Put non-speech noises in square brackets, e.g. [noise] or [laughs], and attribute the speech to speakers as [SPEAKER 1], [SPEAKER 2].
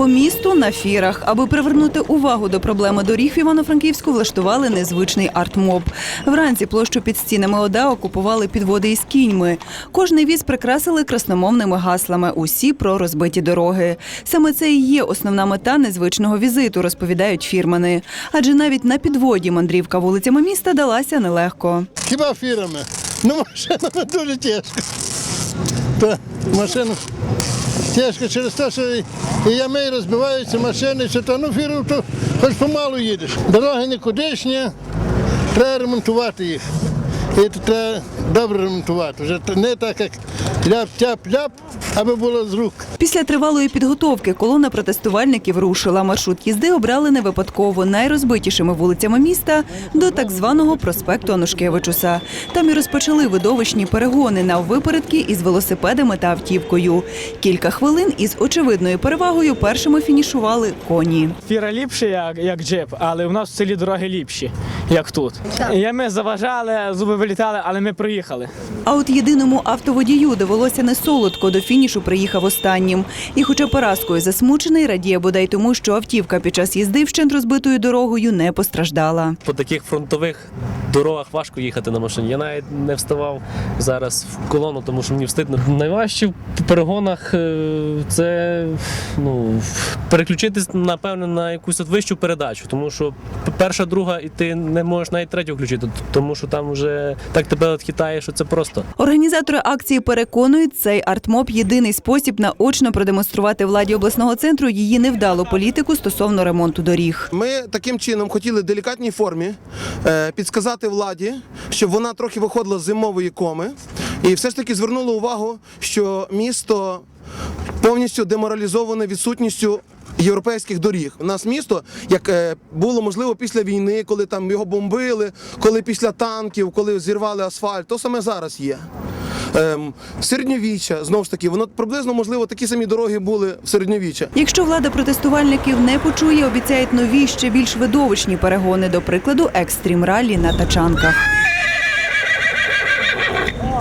[SPEAKER 1] По місту на фірах, аби привернути увагу до проблеми доріг в Івано-Франківську, влаштували незвичний артмоб. Вранці площу під стінами ОДА окупували підводи із кіньми. Кожний віз прикрасили красномовними гаслами. Усі про розбиті дороги. Саме це і є основна мета незвичного візиту, розповідають фірмани. Адже навіть на підводі мандрівка вулицями міста далася нелегко.
[SPEAKER 2] Хіба фірами? Ну, машинами [laughs] дуже тяжко. Та машина тяжко через те, що і ями розбиваються машини, що то, ну фіру, то хоч помалу їдеш. Дороги нікудишні, треба ремонтувати їх. І це треба добре ремонтувати. Вже не так, як ляп-тяп-ляп, аби було з рук.
[SPEAKER 1] Після тривалої підготовки колона протестувальників рушила. Маршрут їзди обрали не випадково найрозбитішими вулицями міста до так званого проспекту Анушкевичуса. Там і розпочали видовищні перегони на випередки із велосипедами та автівкою. Кілька хвилин із очевидною перевагою першими фінішували коні.
[SPEAKER 3] Фіра ліпше, як, джип, але у нас в селі дороги ліпші, як тут. І ми заважали, зуби вилітали, але ми проїхали.
[SPEAKER 1] А от єдиному автоводію довелося не солодко. До фінішу приїхав останнім. І, хоча поразкою засмучений, радіє бодай тому, що автівка під час їзди вщент розбитою дорогою не постраждала.
[SPEAKER 4] По таких фронтових дорогах важко їхати на машині. Я навіть не вставав зараз в колону, тому що мені встидно. Найважче в перегонах е, це ну, переключитись, напевно, на якусь от вищу передачу, тому що перша, друга, і ти не можеш навіть третю включити, тому що там вже так тебе відхитає, що це просто.
[SPEAKER 1] Організатори акції переконують, цей артмоб єдиний спосіб наочно продемонструвати владі обласного центру її невдалу політику стосовно ремонту доріг.
[SPEAKER 5] Ми таким чином хотіли в делікатній формі е, підсказати владі, щоб вона трохи виходила з зимової коми, і все ж таки звернула увагу, що місто повністю деморалізоване відсутністю. Європейських доріг у нас місто, як е, було можливо після війни, коли там його бомбили, коли після танків, коли зірвали асфальт, то саме зараз є. Ем, середньовіччя знову ж таки, воно приблизно можливо такі самі дороги були в середньовіччя.
[SPEAKER 1] Якщо влада протестувальників не почує, обіцяють нові ще більш видовищні перегони, до прикладу, екстрім ралі на тачанках.